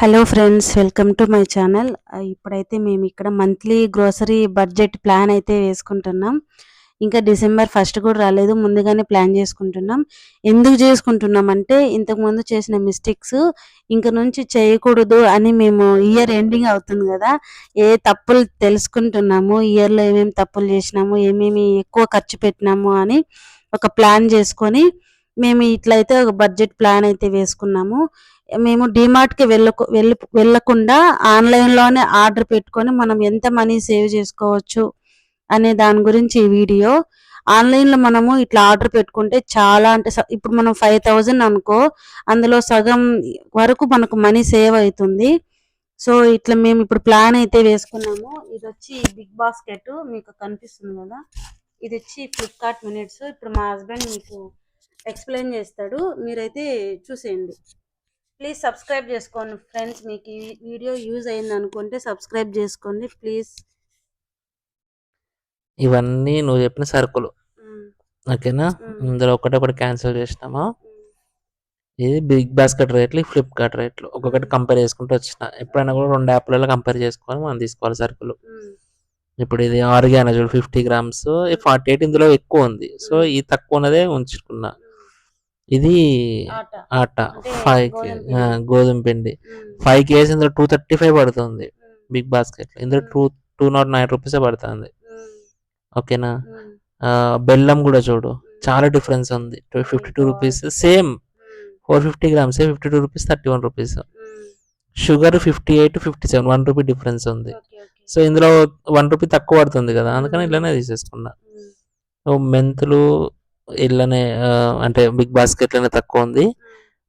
Hello friends welcome to my channel. ఇప్పుడైతే మేము ఇక్కడ మంత్లీ గ్రోసరీ బడ్జెట్ ప్లాన్ అయితే వేసుకుంటున్నాం. ఇంకా డిసెంబర్ ఫస్ట్ కూడా రాలేదు ముందుగానే ప్లాన్ చేసుకుంటున్నాం. ఎందుకు చేసుకుంటున్నాం అంటే ఇంతకుముందు చేసిన మిస్టేక్స్ ఇంక నుంచి చేయకూడదు అని మేము ఇయర్ ఎండింగ్ అవుతుంది కదా ఏ తప్పులు తెలుసుకుంటున్నాము ఇయర్లో ఏమేమి తప్పులు చేసినాము ఏమేమి ఎక్కువ ఖర్చు పెట్టినాము అని ఒక ప్లాన్ చేసుకొని మేము ఇట్లయితే ఒక బడ్జెట్ ప్లాన్ అయితే వేసుకున్నాము. మేము డిమార్ట్కి వెళ్ళకు వెళ్ళ వెళ్ళకుండా ఆన్లైన్లోనే ఆర్డర్ పెట్టుకొని మనం ఎంత మనీ సేవ్ చేసుకోవచ్చు అనే దాని గురించి ఈ వీడియో. ఆన్లైన్లో మనము ఇట్లా ఆర్డర్ పెట్టుకుంటే చాలా అంటే ఇప్పుడు మనం ఫైవ్ థౌజండ్ అనుకో అందులో సగం వరకు మనకు మనీ సేవ్ అవుతుంది సో ఇట్లా మేము ఇప్పుడు ప్లాన్ అయితే వేసుకున్నాము. ఇది వచ్చి బిగ్ బాస్కెట్ మీకు కనిపిస్తుంది కదా. ఇది వచ్చి ఫ్లిప్కార్ట్ మినిట్స్ ఇప్పుడు మా హస్బెండ్ మీకు ఎక్స్ప్లెయిన్ చేస్తాడు. మీరైతే చూసేయండి. ప్లీజ్ సబ్స్క్రైబ్ చేసుకోండి ఫ్రెండ్స్ మీకు ఈ వీడియో యూజ్ అయింది అనుకుంటే సబ్స్క్రైబ్ చేసుకోండి ప్లీజ్ ఇవన్నీ నువ్వు చెప్పిన సరుకులు ఓకేనా? మ్మ్. ఇందులో ఒకటి ఒకటి క్యాన్సిల్ చేసినామా? ఇది బిగ్ బాస్కెట్ రేట్లు ఫ్లిప్కార్ట్ రేట్లు ఒక్కొక్కటి కంపేర్ చేసుకుంటూ వచ్చిన. ఎప్పుడైనా కూడా రెండు యాప్లలో కంపేర్ చేసుకొని మనం తీసుకోవాలి సరుకులు ఇప్పుడు ఇది ఆర్గానా చూడు ఫిఫ్టీ గ్రామ్స్ ఫార్టీ ఎయిట్ ఇందులో ఎక్కువ ఉంది. సో ఈ తక్కువ ఉన్నదే ఉంచుకున్నా. ఇది ఆట. ఫైవ్ గోధుమ పిండి. గోధుమ పిండి. ఫైవ్ కేజీ ఇందులో టూ థర్టీ ఫైవ్ పడుతుంది బిగ్ బాస్కెట్ ఇందులో two two naught nine rupees పడుతుంది. ఓకేనా? బెల్లం కూడా చూడు. చాలా డిఫరెన్స్ ఉంది. Fifty two rupees same four fifty grams fifty two rupees thirty one rupees sugar fifty eight fifty seven one rupee difference ఉంది. సో ఇందులో వన్ రూపీ తక్కువ పడుతుంది కదా. అందుకని ఇలానే తీసేసుకున్నా. మెంతులు ఇళ్ళనే అంటే బిగ్ బాస్కెట్లోనే తక్కువ ఉంది.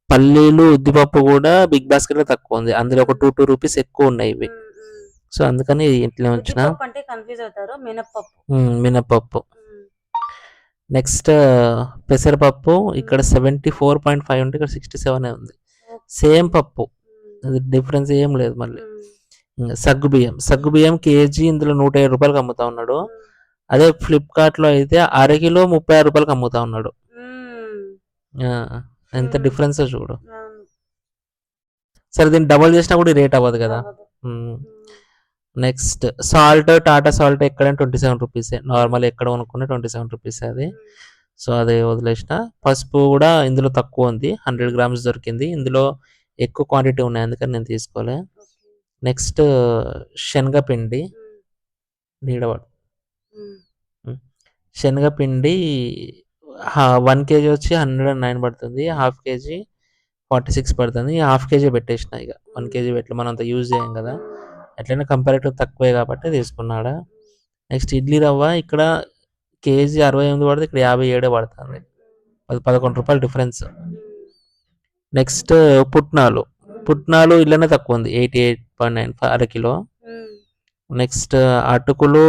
పల్లీలు ఉద్దిపప్పు కూడా బిగ్ బాస్కెట్లో తక్కువ ఉంది. అందులో ఒక టూ టూ రూపీస్ ఎక్కువ ఉన్నాయి ఇవి. సో అందుకని ఇంట్లో వచ్చిన ఉద్దిపప్పు అంటే కన్ఫ్యూజ్ అవుతారు. మినప్పప్పు. ఉమ్, మినపప్పు నెక్స్ట్ పెసరపప్పు ఇక్కడ సెవెంటీ ఫోర్ పాయింట్ ఫైవ్ ఉంటే ఇక్కడ సిక్స్టీ సెవెన్ ఉంది. సేమ్ పప్పు. అది డిఫరెన్స్ ఏం లేదు మళ్ళీ. సగ్గు బియ్యం సగ్గు బియ్యం కేజీ ఇందులో నూట ఏడు రూపాయలకి అమ్ముతా ఉన్నాడు. అదే ఫ్లిప్కార్ట్లో అయితే అరకిలో ముప్పై ఆరు రూపాయలకి అమ్ముతా ఉన్నాడు. ఎంత. డిఫరెన్స్ చూడు. సరే దీన్ని డబుల్ చేసినా కూడా రేట్ అవ్వదు కదా. నెక్స్ట్ సాల్ట్ టాటా సాల్ట్ ఎక్కడ ట్వంటీ సెవెన్ రూపీసే నార్మల్ ఎక్కడ కొనుక్కునే ట్వంటీ సెవెన్ రూపీస్ అది. సో అది వదిలేసిన. పసుపు కూడా ఇందులో తక్కువ ఉంది. హండ్రెడ్ గ్రామ్స్ దొరికింది. ఇందులో ఎక్కువ క్వాంటిటీ ఉన్నాయి. అందుకని నేను తీసుకోలే. నెక్స్ట్ శనగపిండి. నీడవాడు శనగపిండి వన్ కేజీ వచ్చి హండ్రెడ్ అండ్ నైన్ పడుతుంది. హాఫ్ కేజీ ఫార్టీ సిక్స్ పడుతుంది. హాఫ్ కేజీ పెట్టేసిన ఇక. వన్ కేజీ పెట్టి మనం అంత యూజ్ చేయం కదా. ఎట్లయినా కంపారిటివ్ తక్కువే కాబట్టి తీసుకున్నాడా. నెక్స్ట్ ఇడ్లీ రవ్వ ఇక్కడ కేజీ అరవై ఎనిమిది పడుతుంది ఇక్కడ యాభై ఏడే పడుతుంది. అది పదకొండు రూపాయలు డిఫరెన్స్. నెక్స్ట్ పుట్నాలు. పుట్నాలు ఇళ్ళనే తక్కువ ఉంది. ఎయిటీ ఎయిట్ పాయింట్ నైన్ అరకిలో నెక్స్ట్ అటుకులు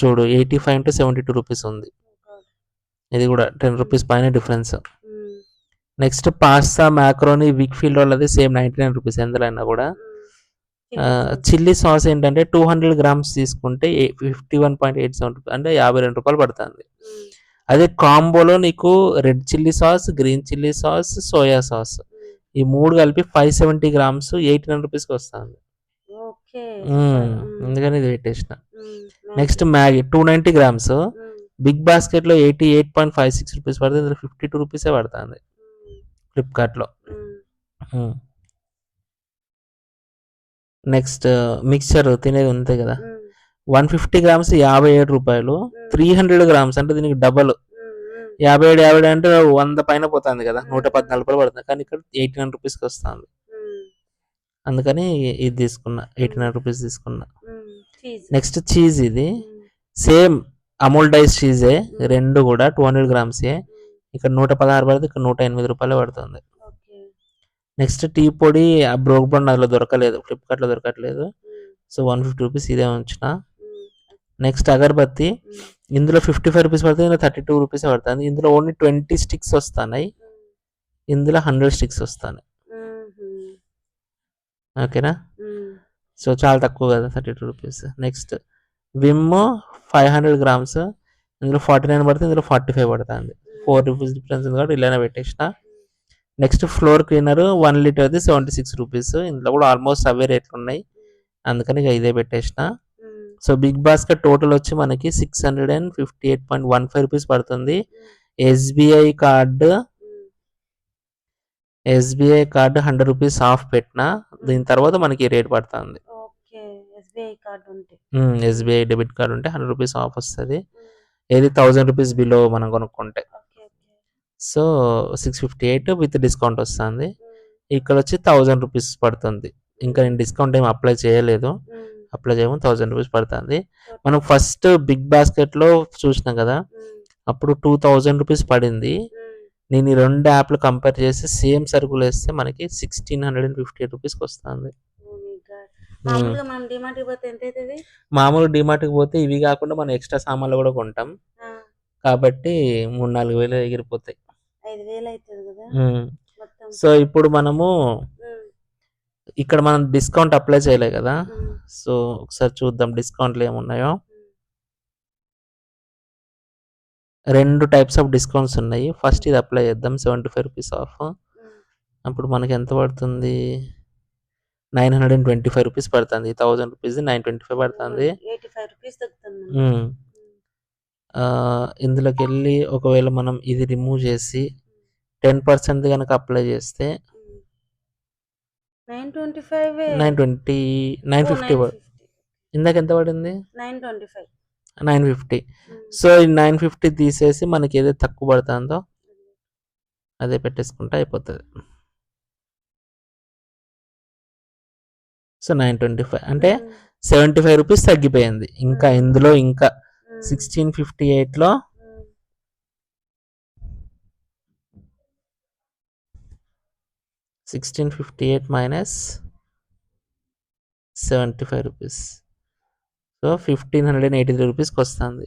చూడు eighty five to seventy two rupees ఉంది. ఇది కూడా టెన్ రూపీస్ పైన difference. Next pasta macaroni Weikfield వాళ్ళది సేమ్ నైంటీ నైన్ రూపీస్ ఎందులో కూడా. Chilli sauce. ఏంటంటే టూ హండ్రెడ్ గ్రామ్స్ తీసుకుంటే fifty one point eight seven rupees అంటే యాభై రెండు రూపాయలు పడుతుంది. అదే కాంబోలో నీకు red chilli sauce green chilli sauce soya sauce. ఈ మూడు కలిపి five seventy grams eighty nine రూపీస్కి వస్తుంది. అందుకని ఇది పెట్టేసిన. Next Maggi two ninety grams big బాస్కెట్లో eighty eight point five six rupees పడుతుంది. ఇందులో ఫిఫ్టీ టూ రూపీసే పడుతుంది. ఫ్లిప్కార్ట్లో నెక్స్ట్ మిక్చర్ తినేది ఉంటాయి కదా. వన్ ఫిఫ్టీ గ్రామ్స్ యాభై ఏడు రూపాయలు. త్రీ హండ్రెడ్ గ్రామ్స్ అంటే దీనికి డబల్ యాభై ఏడు యాభై ఏడు అంటే వంద పైన పోతుంది కదా. నూట పద్నాలుగు రూపాయలు పడుతుంది. కానీ ఇక్కడ ఎయిటీ నైన్ రూపీస్కి వస్తుంది. అందుకని ఇది తీసుకున్నా ఎయిటీ నైన్ రూపీస్ తీసుకున్నా. నెక్స్ట్ చీజ్ ఇది. సేమ్ అమూల్ డైస్ చీజే రెండు కూడా టూ హండ్రెడ్ గ్రామ్సే. ఇక్కడ నూట పదహారు పడుతుంది ఇక్కడ నూట ఎనిమిది రూపాయలు పడుతుంది. నెక్స్ట్ టీ పొడి ఆ బ్రోక్ బండ్ అందులో దొరకలేదు ఫ్లిప్కార్ట్లో దొరకట్లేదు. సో వన్ ఫిఫ్టీ రూపీస్ ఇదే ఉంచిన. నెక్స్ట్ అగరబత్తి. ఇందులో ఫిఫ్టీ ఫైవ్ రూపీస్ పడుతుంది ఇందులో థర్టీ టూ రూపీస్ పడుతుంది. ఇందులో ఓన్లీ ట్వంటీ స్టిక్స్ వస్తున్నాయి. ఇందులో హండ్రెడ్ స్టిక్స్ వస్తాయి ఓకేనా? సో చాలా తక్కువ కదా thirty two rupees next Vim five hundred grams ఇందులో ఫార్టీ నైన్ పడుతుంది ఇందులో ఫార్టీ ఫైవ్ పడుతుంది ఫోర్ రూపీస్ డిఫరెన్స్ ఉంది కాబట్టి ఇలానే పెట్టేసిన. నెక్స్ట్ ఫ్లోర్ క్లీనర్ వన్ లీటర్ది సెవెంటీ సిక్స్ రూపీస్ ఇందులో కూడా ఆల్మోస్ట్ అవే రేట్లు ఉన్నాయి. అందుకని ఇక ఇదే పెట్టేసిన. సో బిగ్ బాస్కెట్ టోటల్ వచ్చి మనకి six hundred and fifty eight point one five rupees పడుతుంది SBI card SBI card hundred rupees off పెట్టిన దీని తర్వాత మనకి రేట్ పడుతుంది. ఎస్బీఐ డెబిట్ కార్డు ఉంటే హండ్రెడ్ రూపీస్ ఆఫ్ వస్తుంది. ఏది థౌజండ్ రూపీస్ బిలో మనం కొనుక్కుంటే. So six fifty eight with discount వస్తుంది. ఇక్కడ వచ్చి థౌజండ్ రూపీస్ పడుతుంది. ఇంకా నేను డిస్కౌంట్ ఏం అప్లై చేయలేదు. అప్లై చేయమని థౌజండ్ రూపీస్ పడుతుంది. మనం ఫస్ట్ బిగ్ బాస్కెట్లో చూసినాం కదా. అప్పుడు టూ థౌజండ్ రూపీస్ పడింది. నేను ఈ రెండు యాప్లు కంపేర్ చేసి సేమ్ సరుకులు వేస్తే మనకి సిక్స్టీన్ హండ్రెడ్ అండ్ ఫిఫ్టీ రూపీస్కి వస్తుంది. మామూలు డిమార్ట్కి పోతే ఇవి కాకుండా మనం ఎక్స్ట్రా సామాన్లు కూడా కొంటాం. కాబట్టి మూడు నాలుగు వేలు ఎగిరిపోతాయి. మొత్తం. సో ఇప్పుడు మనము ఇక్కడ మనం డిస్కౌంట్ అప్లై చేయలే కదా? సో ఒకసారి చూద్దాం డిస్కౌంట్లు ఏమున్నాయో. రెండు టైప్స్ ఆఫ్ డిస్కౌంట్స్ ఉన్నాయి. ఫస్ట్ ఇది అప్లై చేద్దాం. సెవెంటీ ఫైవ్ రూపీస్ ఆఫ్ అప్పుడు మనకి ఎంత పడుతుంది? Nine hundred and twenty five rupees పడుతుంది thousand rupees nine twenty five పడుతుంది తగ్గుతుంది ఉమ్. ఆ, ఇందులోకి వెళ్ళి ఒకవేళ మనం ఇది రిమూవ్ చేసి టెన్ పర్సెంట్ కనుక అప్లై చేస్తే nine twenty five nine twenty nine fifty ఇందాక ఎంత పడింది? Nine twenty five nine fifty. So ఈ నైన్ ఫిఫ్టీ తీసేసి మనకి ఏదైతే తక్కువ పడుతుందో అదే పెట్టేసుకుంటే అయిపోతుంది. So nine twenty five. అంటే సెవెంటీ ఫైవ్ రూపీస్ తగ్గిపోయింది. ఇంకా ఇందులో ఇంకా సిక్స్టీన్ ఫిఫ్టీ ఎయిట్లో sixteen fifty eight minus seventy five rupees. So fifteen hundred and eighty three రూపీస్కి వస్తుంది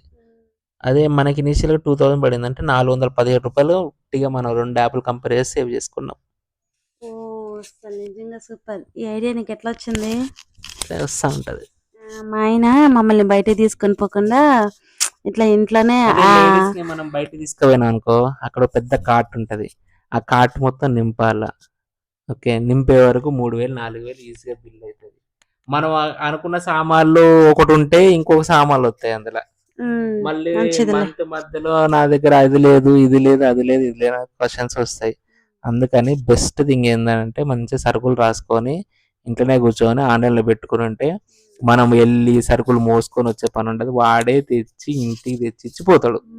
అదే మనకి ఇనీషియల్గా టూ థౌసండ్ పడింది. అంటే నాలుగు వందల పదిహేడు రూపాయలు ఉట్టిగా మనం రెండు యాప్లు కంపేర్ చేసి సేవ్ చేసుకున్నాం. ఓ అసలు నిజంగా సూపర్. ఈ ఐడియా నీకు ఎట్లా వచ్చింది ఇట్లా వస్తూ ఉంటుంది. మా ఆయన మమ్మల్ని బయట తీసుకొని పోకుండా ఇట్లా ఇంట్లోనే ఆ, మనం బయట తీసుకుపోయినాం అనుకో అక్కడ ఒక పెద్ద కార్ట్ ఉంటది. ఆ కార్ట్ మొత్తం నింపాల. ఓకే నింపే వరకు మూడు వేలు నాలుగు వేలు ఈజీగా బిల్ అవుతుంది. మనం అనుకున్న సామాన్లు ఒకటి ఉంటే ఇంకొక సామాన్లు వస్తాయి అందులో మళ్ళీ. మంత్ మధ్యలో నా దగ్గర అది లేదు ఇది లేదు అది లేదు ఇది లేదు క్వశ్చన్స్ వస్తాయి అందుకని బెస్ట్ థింగ్ ఏంటంటే మంచి సరుకులు రాసుకొని ఇంట్లోనే కూర్చొని ఆన్లైన్లో పెట్టుకుని ఉంటే మనం వెళ్ళి సరుకులు మోసుకొని వచ్చే పని ఉండదు వాడే తెచ్చి ఇంటికి తెచ్చి ఇచ్చిపోతాడు ఉమ్.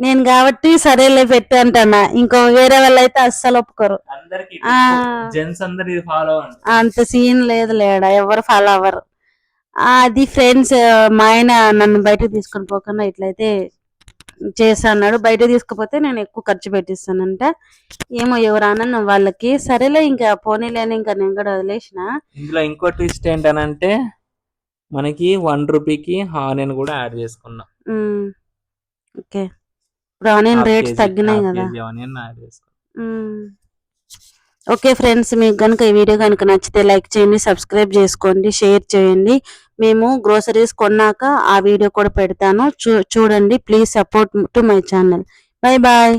నేను కాబట్టి సరేలే పెట్టు అంటానా. ఇంకో వేరే వాళ్ళు అయితే అస్సలు ఒప్పుకోరు. జెంట్స్ అందరు ఫాలో అంత సీన్ లేదు లేడా. ఎవరు ఫాలో అవ్వరు. అది ఫ్రెండ్స్ మా ఆయన నన్ను బయటకు తీసుకొని పోకుండా ఇట్లయితే చేస్తా అన్నాడు. బయట తీసుకుపోతే నేను ఎక్కువ ఖర్చు పెట్టిస్తానంట. ఏమో ఎవరు ఆనందం వాళ్ళకి. సరేలే ఇంకా పోనీలేని ఇంకా నేను కూడా వదిలేసిన. ఇందులో ఇంకో ట్విస్ట్ ఏంటనంటే మనకి వన్ రూపీకి ఆనియన్ కూడా యాడ్ చేసుకున్నాం. ఓకే. ఇప్పుడు ఆనియన్ రేట్స్ తగ్గినాయి కదా. ఓకే ఫ్రెండ్స్ మీకు కనుక ఈ వీడియో కనుక నచ్చితే లైక్ చేయండి సబ్స్క్రైబ్ చేసుకోండి షేర్ చేయండి. మేము గ్రోసరీస్ కొన్నాక ఆ వీడియో కూడా పెడతాను. చూ చూడండి please support to my channel. Bye bye.